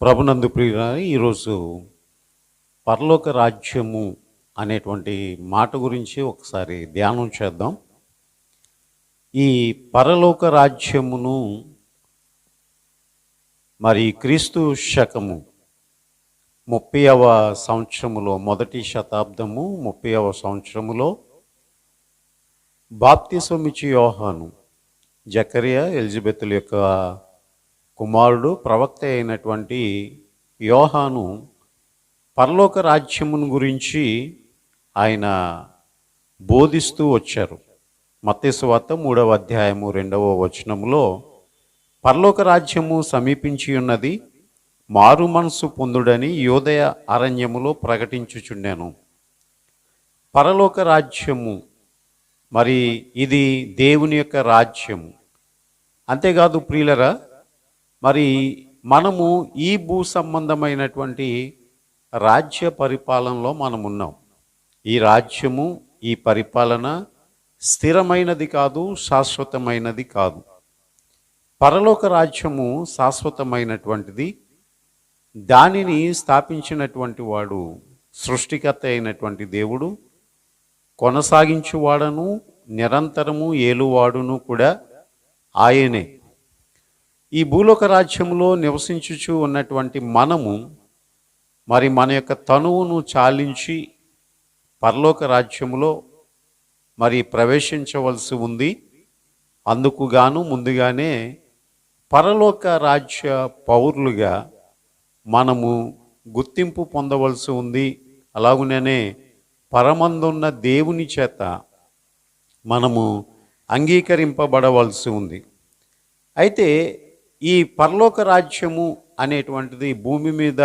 ప్రభునందు ప్రియుల ఈరోజు పరలోక రాజ్యము అనేటువంటి మాట గురించి ఒకసారి ధ్యానం చేద్దాం. ఈ పరలోక రాజ్యమును మరి క్రీస్తు శకము ముప్పైవ సంవత్సరములో మొదటి శతాబ్దము ముప్పైవ సంవత్సరములో బాప్తిసమిచి యోహాను జకరియా ఎలిజబెత్ల యొక్క కుమారుడు ప్రవక్త అయినటువంటి యోహాను పరలోక రాజ్యమును గురించి ఆయన బోధిస్తూ వచ్చారు. మత్స్యవార్త మూడవ అధ్యాయము రెండవ వచనములో పరలోక రాజ్యము సమీపించి ఉన్నది మారు మనసు పొందుడని యోదయ అరణ్యములో ప్రకటించుచుండాను. పరలోక రాజ్యము మరి ఇది దేవుని యొక్క రాజ్యము. అంతేకాదు ప్రియులరా మరి మనము ఈ భూ సంబంధమైనటువంటి రాజ్య పరిపాలనలో మనం ఉన్నాం ఈ రాజ్యము ఈ పరిపాలన స్థిరమైనది కాదు శాశ్వతమైనది కాదు. పరలోక రాజ్యము శాశ్వతమైనటువంటిది. దానిని స్థాపించినటువంటి వాడు సృష్టికర్త అయినటువంటి దేవుడు. కొనసాగించువాడను నిరంతరము ఏలువాడును కూడా ఆయనే. ఈ భూలోక రాజ్యంలో నివసించుచు ఉన్నటువంటి మనము మరి మన యొక్క తనువును చాలించి పరలోక రాజ్యంలో మరి ప్రవేశించవలసి ఉంది. అందుకు గాను ముందుగానే పరలోక రాజ్య పౌరులుగా మనము గుర్తింపు పొందవలసి ఉంది. అలాగుననే పరమందున్న దేవుని చేత మనము అంగీకరింపబడవలసి ఉంది. అయితే ఈ పరలోక రాజ్యము అనేటువంటిది భూమి మీద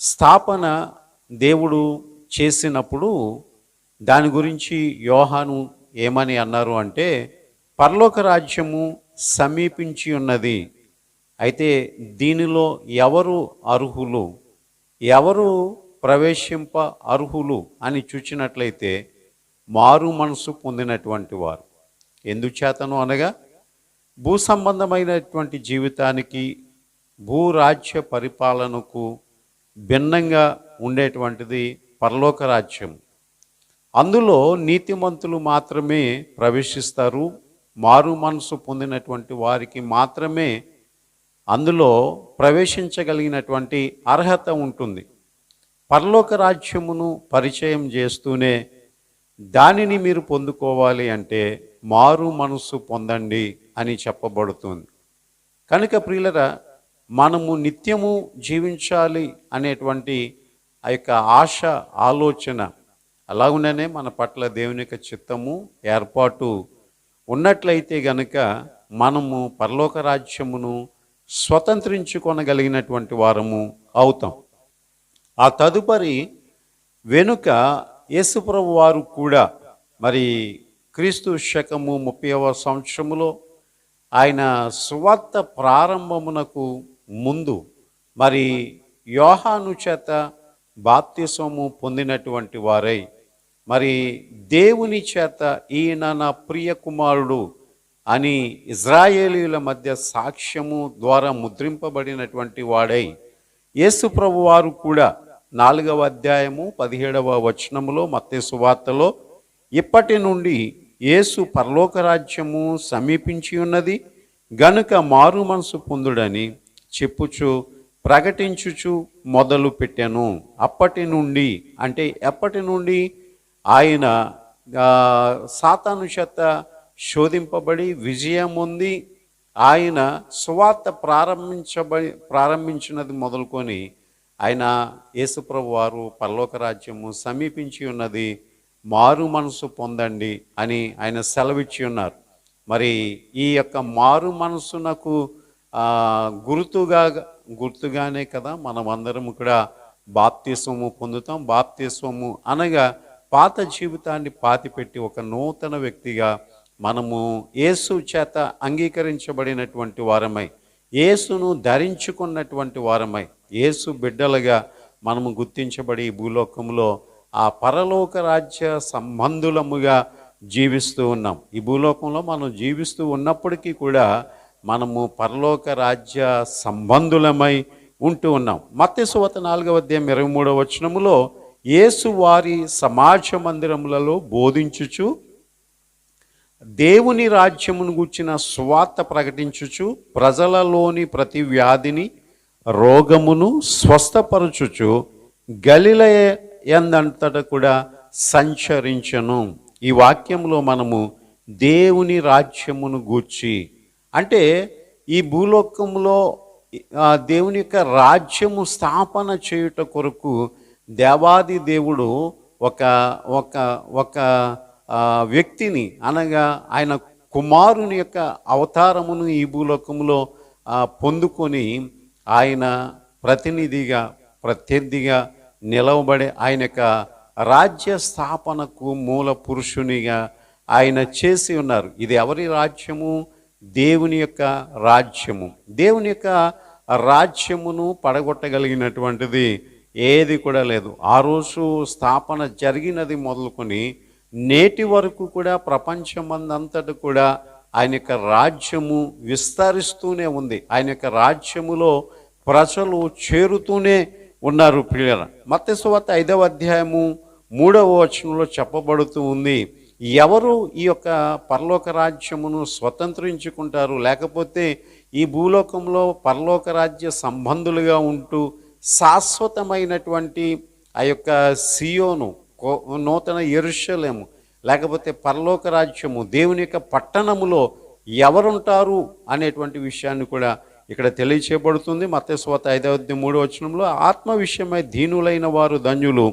స్థాపన దేవుడు చేసినప్పుడు దాని గురించి యోహాను ఏమని అన్నారు అంటే పరలోక రాజ్యము సమీపించి ఉన్నది. అయితే దీనిలో ఎవరు అర్హులు? ఎవరు ప్రవేశింప అర్హులు అని చూచినట్లయితే మారు మనసు పొందినటువంటి వారు. ఎందుచేతను అనగా భూ సంబంధమైనటువంటి జీవితానికి భూరాజ్య పరిపాలనకు భిన్నంగా ఉండేటువంటిది పరలోక రాజ్యం. అందులో నీతిమంతులు మాత్రమే ప్రవేశిస్తారు. మారు మనసు పొందినటువంటి వారికి మాత్రమే అందులో ప్రవేశించగలిగినటువంటి అర్హత ఉంటుంది. పరలోక రాజ్యమును పరిచయం చేస్తూనే దానిని మీరు పొందుకోవాలి అంటే మారు మనసు పొందండి అని చెప్పబడుతుంది. కనుక ప్రియులరా మనము నిత్యము జీవించాలి అనేటువంటి ఆ యొక్క ఆశ ఆలోచన అలాగుననే మన పట్ల దేవుని యొక్క చిత్తము ఏర్పాటు ఉన్నట్లయితే గనుక మనము పరలోక రాజ్యమును స్వతంత్రించుకొనగలిగినటువంటి వారము అవుతాం. ఆ తదుపరి వెనుక యేసుప్రభు వారు కూడా మరి క్రీస్తు శకము ముప్పైవ సంవత్సరములో ఆయన సువార్త ప్రారంభమునకు ముందు మరి యోహాను చేత బాప్తిసము పొందినటువంటి వారై మరి దేవుని చేత ఈయన నా ప్రియ కుమారుడు అని ఇజ్రాయేలీల మధ్య సాక్ష్యము ద్వారా ముద్రింపబడినటువంటి వాడై యేసు వారు కూడా నాలుగవ అధ్యాయము పదిహేడవ వచనములో మత్తే సువార్తలో ఇప్పటి నుండి యేసు పరలోక రాజ్యము సమీపించి ఉన్నది గనుక మారు మనసు పొందుడని చెప్పుచు ప్రకటించుచు మొదలు పెట్టాను. అప్పటి నుండి అంటే ఎప్పటి నుండి? ఆయన ఆ, సాతాను చేత శోధింపబడి విజయం ఉంది ఆయన సువార్త ప్రారంభించబడి ప్రారంభించినది మొదలుకొని ఆయన యేసుప్రభు వారు పరలోక రాజ్యము సమీపించి ఉన్నది మారు మనసు పొందండి అని ఆయన సెలవిచ్చి ఉన్నారు. మరి ఈ యొక్క మారు మనసునకు గుర్తుగా గుర్తుగానే కదా మనమందరం కూడా బాప్తిస్వము పొందుతాం. బాప్తిస్వము అనగా పాత జీవితాన్ని పాతిపెట్టి ఒక నూతన వ్యక్తిగా మనము యేసు చేత అంగీకరించబడినటువంటి వారమై యేసును ధరించుకున్నటువంటి వారమై యేసు బిడ్డలుగా మనము గుర్తించబడి ఈ భూలోకంలో ఆ పరలోక రాజ్య సంబంధులముగా జీవిస్తూ ఉన్నాం. ఈ భూలోకంలో మనం జీవిస్తూ ఉన్నప్పటికీ కూడా మనము పరలోక రాజ్య సంబంధులమై ఉంటూ ఉన్నాం. మత్స్యవత నాలుగవ అధ్యాయం ఇరవై మూడవ వచనములో యేసు వారి సమాజ మందిరములలో బోధించుచు దేవుని రాజ్యమును గుర్చిన స్వార్థ ప్రకటించుచు ప్రజలలోని ప్రతి వ్యాధిని రోగమును స్వస్థపరచుచు గలిలయ ఎందంతట కూడా సంచరించను. ఈ వాక్యంలో మనము దేవుని రాజ్యమును గూర్చి అంటే ఈ భూలోకంలో దేవుని యొక్క రాజ్యము స్థాపన చేయుట కొరకు దేవాది దేవుడు ఒక ఒక ఒక వ్యక్తిని అనగా ఆయన కుమారుని యొక్క అవతారమును ఈ భూలోకంలో పొందుకొని ఆయన ప్రతినిధిగా ప్రత్యర్థిగా నిలవబడే ఆయన యొక్క రాజ్య స్థాపనకు మూల పురుషునిగా ఆయన చేసి ఉన్నారు. ఇది ఎవరి రాజ్యము? దేవుని యొక్క రాజ్యము. దేవుని యొక్క రాజ్యమును పడగొట్టగలిగినటువంటిది ఏది కూడా లేదు. ఆ రోజు స్థాపన జరిగినది మొదలుకొని నేటి వరకు కూడా ప్రపంచమందంతటి కూడా ఆయన యొక్క రాజ్యము విస్తరిస్తూనే ఉంది. ఆయన యొక్క రాజ్యములో ప్రజలు చేరుతూనే ఉన్నారు ప్రియుల మత్స్యవార్త ఐదవ అధ్యాయము మూడవ వచనంలో చెప్పబడుతూ ఉంది ఎవరు ఈ యొక్క పరలోక రాజ్యమును స్వతంత్రించుకుంటారు? లేకపోతే ఈ భూలోకంలో పరలోక రాజ్య సంబంధులుగా ఉంటూ శాశ్వతమైనటువంటి ఆ యొక్క సియోను కో- నూతన ఎరుషలేము లేకపోతే పరలోక రాజ్యము దేవుని యొక్క పట్టణములో ఎవరుంటారు అనేటువంటి విషయాన్ని కూడా ఇక్కడ తెలియచేయబడుతుంది మత్స్వత ఐదవది మూడో వచనంలో ఆత్మ విషయమై దీనులైన వారు ధన్యులు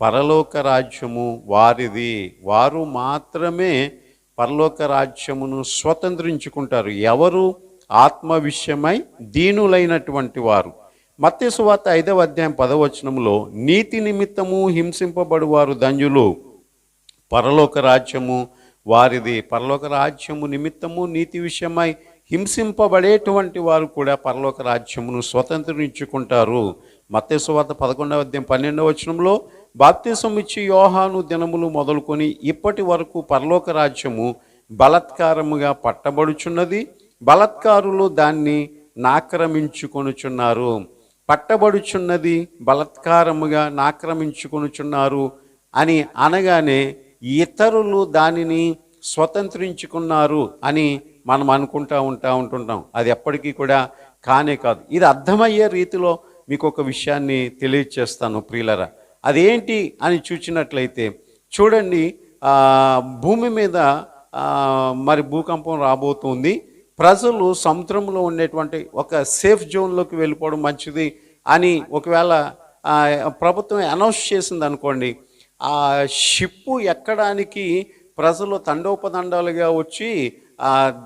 పరలోక రాజ్యము వారిది. వారు మాత్రమే పరలోక రాజ్యమును స్వతంత్రించుకుంటారు. ఎవరు? ఆత్మ విషయమై దీనులైనటువంటి వారు. మత్స్యవార్త ఐదవ అధ్యాయం పదవచనంలో నీతి నిమిత్తము హింసింపబడు వారు ధన్యులు పరలోక రాజ్యము వారిది. పరలోక రాజ్యము నిమిత్తము నీతి విషయమై హింసింపబడేటువంటి వారు కూడా పరలోక రాజ్యమును స్వతంత్రించుకుంటారు. మత్స్యవార్త పదకొండవ అధ్యాయం పన్నెండవ వచనంలో బాప్తిసం ఇచ్చి యోహాను దినములు మొదలుకొని ఇప్పటి వరకు పరలోక రాజ్యము బలత్కారముగా పట్టబడుచున్నది. బలత్కారులు దాన్ని నాక్రమించుకొనుచున్నారు. పట్టబడుచున్నది బలత్కారముగా నాక్రమించుకొనుచున్నారు అని అనగానే ఇతరులు దానిని స్వతంత్రించుకున్నారు అని మనం అనుకుంటా ఉంటా ఉంటుంటాం. అది ఎప్పటికీ కూడా కానే కాదు. ఇది అర్థమయ్యే రీతిలో మీకు ఒక విషయాన్ని తెలియచేస్తాను ప్రియులరా. అదేంటి అని చూచినట్లయితే చూడండి భూమి మీద మరి భూకంపం రాబోతుంది. ప్రజలు సముద్రంలో ఉండేటువంటి ఒక సేఫ్ జోన్లోకి వెళ్ళిపోవడం మంచిది అని ఒకవేళ ప్రభుత్వం అనౌన్స్ చేసింది అనుకోండి ఆ షిప్పు ఎక్కడానికి ప్రజలు తండోపదండాలుగా వచ్చి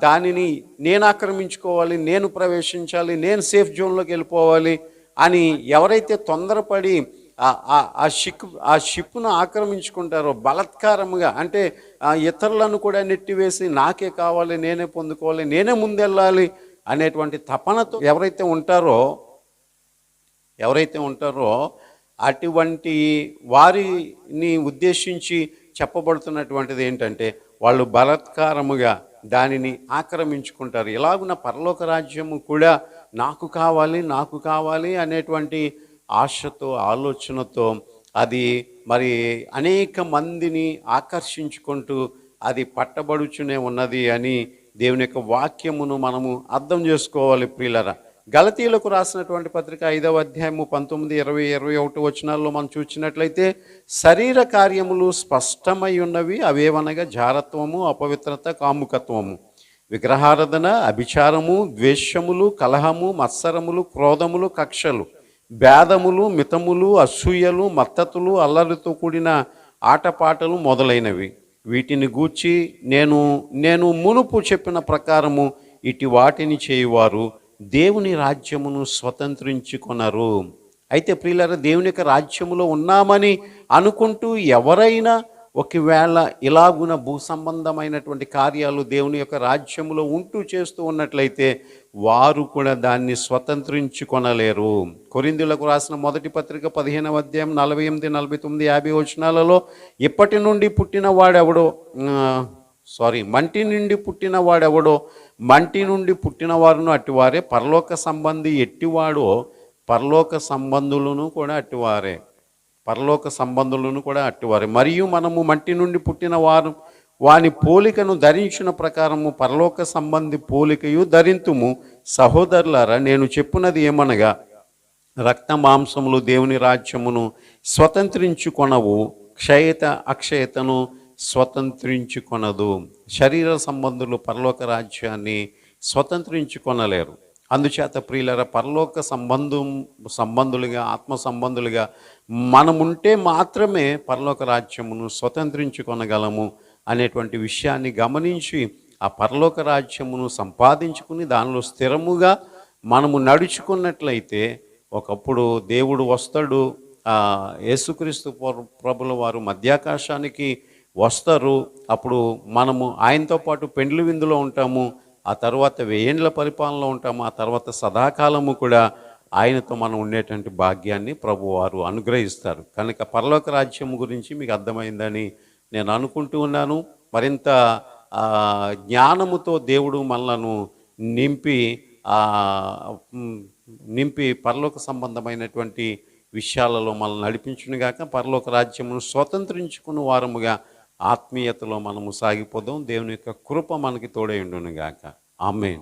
దానిని నేను ఆక్రమించుకోవాలి నేను ప్రవేశించాలి నేను సేఫ్ జోన్లోకి వెళ్ళిపోవాలి అని ఎవరైతే తొందరపడి ఆ- ఆ షిప్ ఆ షిప్ను ఆక్రమించుకుంటారో బలత్కారముగా అంటే ఇతరులను కూడా నెట్టివేసి నాకే కావాలి నేనే పొందుకోవాలి నేనే ముందెళ్ళాలి అనేటువంటి తపనతో ఎవరైతే ఉంటారో ఎవరైతే ఉంటారో అటువంటి వారిని ఉద్దేశించి చెప్పబడుతున్నటువంటిది ఏంటంటే వాళ్ళు బలత్కారముగా దానిని ఆక్రమించుకుంటారు. ఇలాగున్న పరలోక రాజ్యము కూడా నాకు కావాలి నాకు కావాలి అనేటువంటి ఆశతో ఆలోచనతో అది మరి అనేక మందిని ఆకర్షించుకుంటూ అది పట్టబడుచునే ఉన్నది అని దేవుని యొక్క వాక్యమును మనము అర్థం చేసుకోవాలి ప్రియులరా. గలతీయులకు రాసినటువంటి పత్రిక ఐదవ అధ్యాయము పంతొమ్మిది ఇరవై ఇరవై ఒకటి వచనాల్లో మనం చూసినట్లయితే శరీర కార్యములు స్పష్టమై ఉన్నవి అవేవనగా జారత్వము అపవిత్రత కాముకత్వము. విగ్రహారాధన అభిచారము ద్వేషములు కలహము మత్సరములు క్రోధములు కక్షలు. భేదములు మితములు అసూయలు మత్తతులు అల్లరితో కూడిన ఆటపాటలు మొదలైనవి. వీటిని గూర్చి నేను నేను మునుపు చెప్పిన ప్రకారము ఇటు వాటిని చేయువారు దేవుని రాజ్యమును స్వతంత్రించుకొనరు. అయితే ప్రియులారా దేవుని యొక్క రాజ్యములో ఉన్నామని అనుకుంటూ ఎవరైనా ఒకవేళ ఇలాగున భూ సంబంధమైనటువంటి కార్యాలు దేవుని యొక్క రాజ్యములో ఉంటూ చేస్తూ ఉన్నట్లయితే వారు కూడా దాన్ని స్వతంత్రించుకొనలేరు. కొరిందులకు రాసిన మొదటి పత్రిక పదిహేనవ అధ్యాయం నలభై ఎనిమిది నలభై తొమ్మిది యాభై వచనాలలో ఇప్పటి నుండి పుట్టిన వాడెవడో? సారీ మంటి నుండి పుట్టిన వాడెవడో? మంటి నుండి పుట్టిన వారును అట్టివారే పరలోక సంబంధి ఎట్టివాడో పరలోక సంబంధులను కూడా అట్టివారే. పరలోక సంబంధులను కూడా అట్టివారే. మరియు మనము మట్టి నుండి పుట్టిన వారు వాని పోలికను ధరించిన ప్రకారము పరలోక సంబంధి పోలికయు ధరింతుము. సహోదరులారా నేను చెప్పున్నది ఏమనగా రక్త మాంసములు దేవుని రాజ్యమును స్వతంత్రించుకొనవు క్షయత అక్షయతను స్వతంత్రించుకొనదు. శరీర సంబంధులు పరలోక రాజ్యాన్ని స్వతంత్రించుకొనలేరు. అందుచేత ప్రియులర పరలోక సంబంధం సంబంధులుగా ఆత్మ సంబంధులుగా మనముంటే మాత్రమే పరలోక రాజ్యమును స్వతంత్రించుకొనగలము అనేటువంటి విషయాన్ని గమనించి ఆ పరలోక రాజ్యమును సంపాదించుకుని దానిలో స్థిరముగా మనము నడుచుకున్నట్లయితే ఒకప్పుడు దేవుడు వస్తాడు. యేసుక్రీస్తు ప్రభుల వారు మధ్యాకాశానికి వస్తారు. అప్పుడు మనము ఆయనతో పాటు పెండ్లి విందులో ఉంటాము. ఆ తర్వాత వెయ్యేండ్ల పరిపాలనలో ఉంటాము. ఆ తర్వాత సదాకాలము కూడా ఆయనతో మనం ఉండేటువంటి భాగ్యాన్ని ప్రభువారు అనుగ్రహిస్తారు. కనుక పరలోక రాజ్యం గురించి మీకు అర్థమైందని నేను అనుకుంటూ ఉన్నాను. మరింత జ్ఞానముతో దేవుడు మనలను నింపి నింపి పరలోక సంబంధమైనటువంటి విషయాలలో మనల్ని నడిపించునుగాక పరలోక రాజ్యమును స్వతంత్రించుకుని వారముగా ఆత్మీయతలో మనము సాగిపోదాం. దేవుని యొక్క కృప మనకి తోడై ఉండునుగాక. ఆమె